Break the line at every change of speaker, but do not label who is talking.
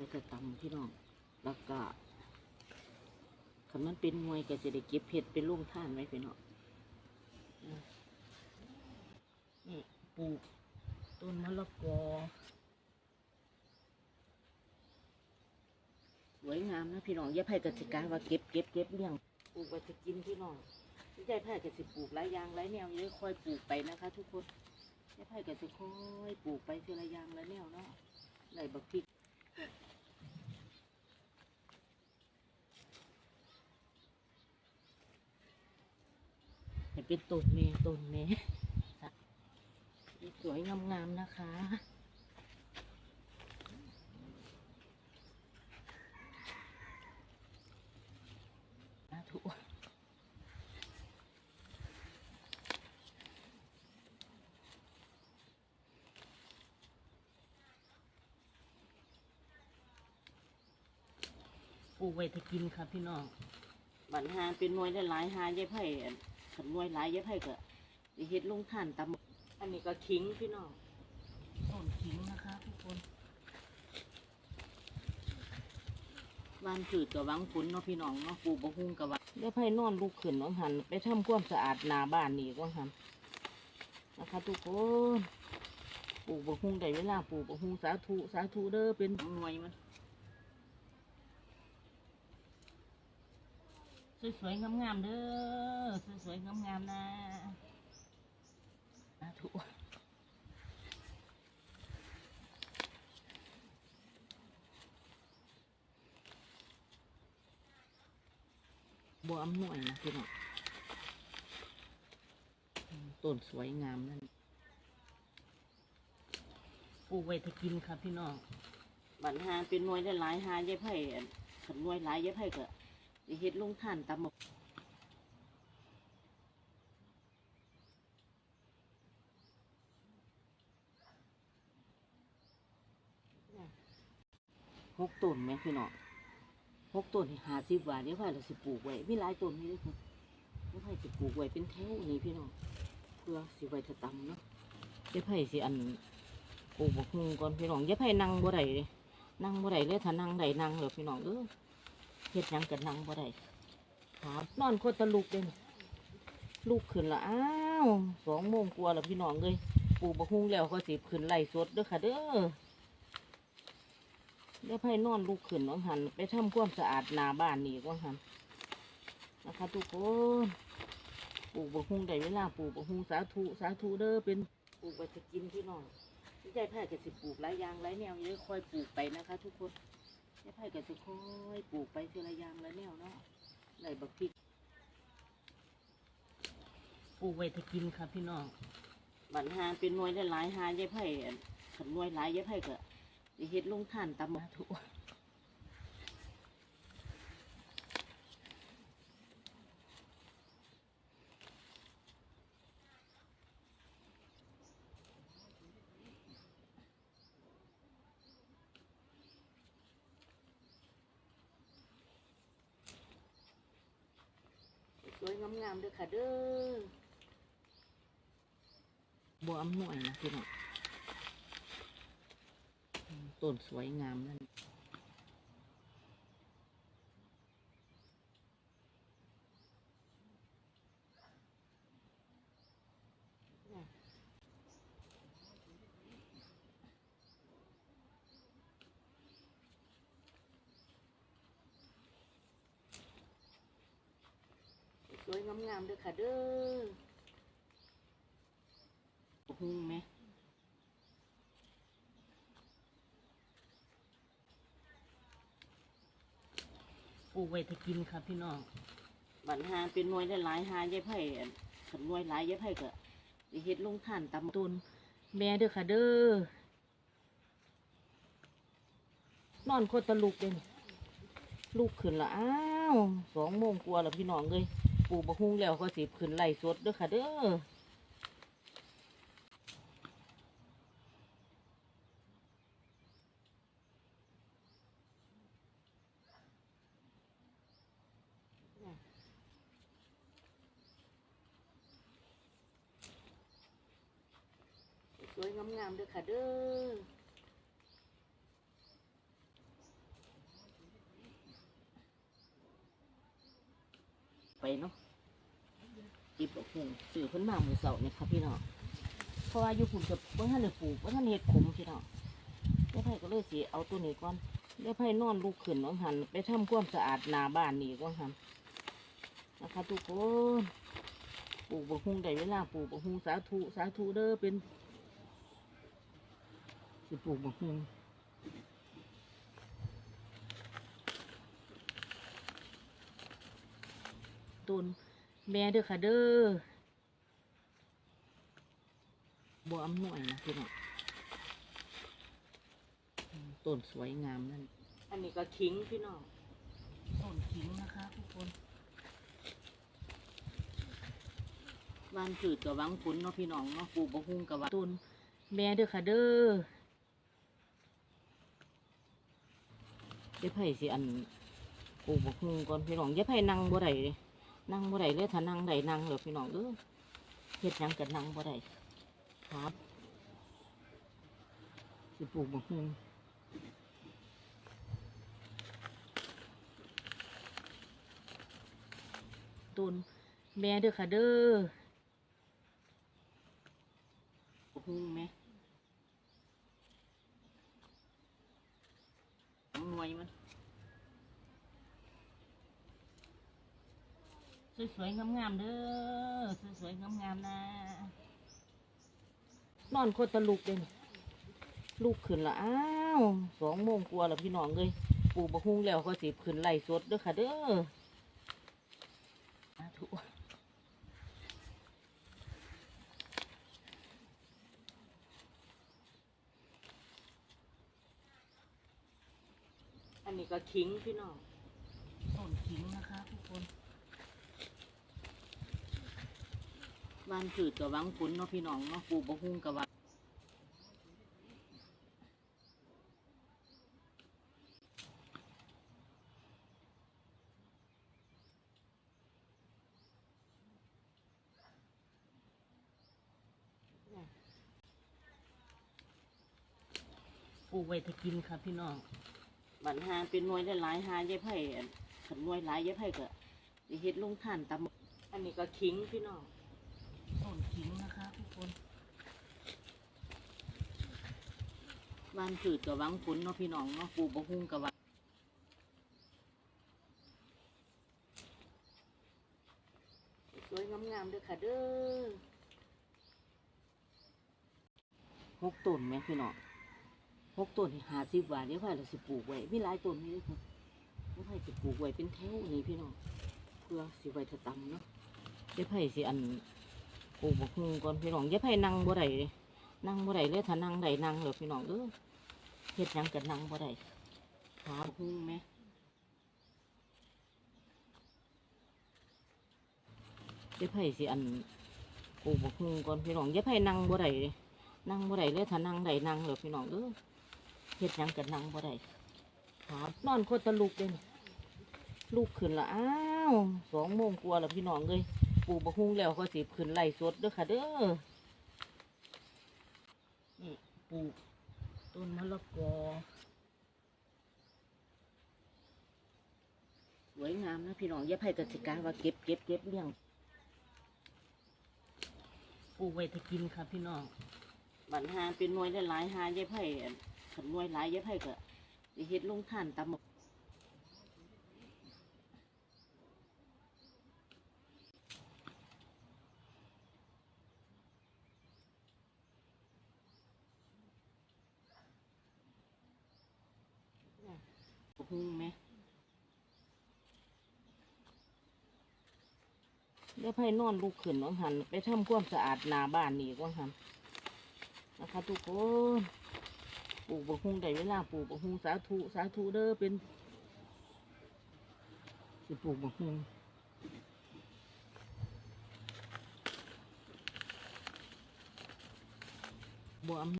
แล้วก็ตำพี่น้อง แล้วก็คันมันเป็นมวยก็จะได้เก็บเห็ดเป็นลุงท่านไว้พี่น้องนี่ปลูกต้นมะละกอสวยงามนะพี่น้องย่าไผ่กสิกาว่าเก็บเก็บเก็บเลี้ยงปลูกไว้จะกินพี่น้องไม่ใช่ไผ่กสิปลูกหลายอย่างหลายแนวเยอะค่อยปลูกไปนะคะ ทุกคนย่าไผ่กสิค่อยปลูกไปทีละอย่างละแนวเนาะไหลบักพริก เป็นต้นเมต้นเมสวยงามๆนะคะสาธุปลูกไว้ถ้ากินครับพี่น้องบันหาเป็นน่วยได้หลายหาเย้ไผ่อั่น ขันหน่วยหลายเย้ไผ่ก็ได้เฮ็ดลงท่านตำอันนี้ก็ขิงพี่น้องต้นขิงนะคะทุกคนบ้านผืดกับวังฝนเนาะพี่น้องเนาะปลูกบะฮุ่งกับวังได้ไพ่นอนลูกขึ้นน้องหัน ไปทำความสะอาดหน้าบ้านนี่ก็หันนะคะทุกคนปลูกบะฮุ่งได้เวลาปลูกบะฮุ่งสาธุสาธุเด้อเป็นหน่วยมัน สวยๆงามๆเด้อสวยๆงามๆนะสาธุบัวอำนวยนะพี่น้องต้นสวยงามนั่นปลูกไว้ถ้ากินครับพี่น้องบันหาเป็นหน่วยได้หลายหาเย้ไผ่ขันหน่วยหลายเย้ไผ่ก็ เฮ็ดลงท่านตำบักหกต้นไหมพี่น้องหกต้นหาสิบบาทเดี๋ยวไผ่เราสิปลูกไว้มีหลายต้นนี่เลยคุณเดี๋ยวไผ่สิปลูกไว้เป็นแถวนี่พี่น้องเพื่อสิไว้ถ้าตำเนาะเดี๋ยวไผ่สิอันปลูกบักฮุงก่อนพี่น้องเดี๋ยวไผ่นั่งบ่ได้เลยนั่งบ่ได้เลยถ้านั่งได้นั่งเลยพี่น้องเออ เฮ็ดหยังกันนั่งบ่ได้ครับนอนโคตรตลุกเลยนี่ลูกขึ้นละอ้าวสองโมงกว่าแล้วพี่น้องเลยปลูกบักฮุงแล้วก็สิขึ้นไล่สดเด้อค่ะเด้อเดี๋ยวไพ่นอนลูกขึ้นน้องหัน ไปทำความสะอาดหน้าบ้านนี่ก็หันนะคะทุกคนปลูกบะฮุงได้เวลาปลูกบะฮุงสาธุสาธุเด้อเป็นปลูกไปจะกินพี่น้องไม่ใช่ไผ่ก็สิปลูกหลายอย่างหลายแนวเยอะค่อยปลูกไปนะคะ ทุกคน ไม่ใช่ไผ่ก็สิค่อยปลูกไปทีละอย่างละแนวเนาะไหลบักพริกปลูกไว้ถ้ากินครับพี่น้องบันหาเป็นหน่วยได้หลายหาเย้ไผ่ขันหน่วยหลายเย้ไผ่ก็ได้เฮ็ดลงท่านตำมาทุก สวยงามๆเด้อค่ะเด้อบัวอำนวยนะพี่น้องต้นสวยงามนั่นส วยงามๆเด้อค่ะเด้อหุ้งไหมปลูกไว้ถ้ากินครับพี่น้องบันหาเป็นหน่วยได้หลายหาเย้ไผ่ขันหน่วยหลายเย้ไผ่ก็ได้เฮ็ดลงท่านตำต้นแม่เด้อค่ะเด้อนอนโคตรตลุกเลยลูกขึ้นละอ้าวสองโมงกว่าแล้วพี่น้องเลย ปลูกบะฮุ่งแล้วก็สิขึ้นไหลสดด้อค่ะเด้อสวยงามๆด้อค่ะเด้อ ไปเนาะจิบกหุ่งสื่อเพิ่นมามือเสาเนี่ยครับพี่น้องเพราะว่าอยู่ผมจะเพิ่นท่านได้ปลูกเพิ่นท่านเฮ็ดขุมพี่น้องได้ไผก็เลยสิเอาตัวนี้ก่อนได้ไผนอนลูกขึ้นน้องหัน ไปทำความสะอาดหนาบ้านนี่ก็หันนะคะทุกคนปลูกบักหุ่งได้เวลาปลูกบักหุ่งสาธุสาธุเด้อเป็นสิปลูกบักหุ่ง ต้นแม่เด้อค่ะเด้อบัวอำนวยนะพี่น้องต้นสวยงามนั่น อันนี้ก็ขิงพี่น้องต้นขิงนะคะทุกคนบ้านผืดกับวังผลเนาะพี่น้องเนาะปูบะฮุงกับว่าต้นแม่เด้อค่ะเด้อเดี๋ยวไผ่สิอันปูบะฮุงก่อนพี่น้องเดี๋ยวไผ่นั่งบ่ได้เลย นั่งบ่ได้เลยถ้านั่งได้นั่งเลยพี่น้องเด้อเฮ็ดยังก็นั่งบ่ได้ครับสิปลูกบักฮุงต้นแม่เด้อค่ะเด้อบักฮุงแม่เอาหน่วยมัน สวยๆงามๆเด้อสวยๆงามๆนะนอนโคตรตะลุกเลยนี่ลูกขึ้นละอ้าวสองโมงกว่าแล้วพี่น้องเลยปลูกบะฮุงแล้วก็สิขึ้นไล่สดเด้อค่ะเด้อสาธุอันนี้ก็ขิงพี่น้องต้นขิงนะคะทุกคน บ้านผืดกับวังผลเนาะพี่น้องเนาะปลูกบะฮุ่งกับวังปลูกไว้ถ้ากินค่ะพี่น้องบันหาเป็นหน่วยได้หลายหาเย้ไผ่อั่ขันหน่วยหลายเย้ไผ่ก็สิเฮ็ดลงท่านตำอันนี้ก็ขิงพี่น้อง ต้นขิงนะคะทุกคน บ้านผืดกับวังผลเนาะพี่น้องเนาะปลูกบะฮุ่งกับวังสวยงามๆเด้อค่ะเด้อหกต้นแม่พี่น้องหกต้นหาสิบบาทเดี๋ยวพ่อเราสิปลูกไว้มีหลายต้นนี่เลยค่ะเดี๋ยวพ่อสิปลูกไว้เป็นแถวนี่พี่น้องเพื่อสิไว้ถ้าตำเนาะเดี๋ยวพ่อสิอันปลูกบักฮุงก่อนพี่น้องอย่าให้นั่งบ่ได้เลยนั่งบ่ได้เลยถ้านั่งได้นั่งเลยพี่น้องเออ เฮ็ดยังก็นั่งบ่ได้ขาบักฮุงแม่อย่าให้สิอันปู่บักฮุงก่อนพี่น้องอย่าให้นั่งบ่ได้เลยนั่งบ่ได้เลยถ้านั่งได้นั่งเลยพี่น้องเออเฮ็ดยังก็นั่งบ่ได้ขานอนโคตรตลุกเลยลูกขึ้นละอ้าวสองโมงกว่าแล้วพี่น้องเลยปูบะฮุงแล้วก็สิขึ้นไล่สดเด้อค่ะเด้อนี่ปู ต้นมะละกอ สวยงามนะพี่น้องอย่าไผ่กสิกาว่าเก็บเก็บเก็บเลี้ยงปลูกไว้ถ้ากินค่ะพี่น้องบันหาเป็นหน่วยได้หลายหาอย่าไผ่อั่นขันหน่วยหลายอย่าไผ่ก็สิเฮ็ดลงท่านตำบัก ฮุงไหมได้ไพ่นอนลูกขึ้นว่างหันไปทำความสะอาดหน้าบ้านนี่ว่างหันนะคะทุกคนปลูกบะฮุงได้เวลาปลูกบะฮุงสาธุสาธุเด้อเป็นสิปลูกบะฮุงบัวอำ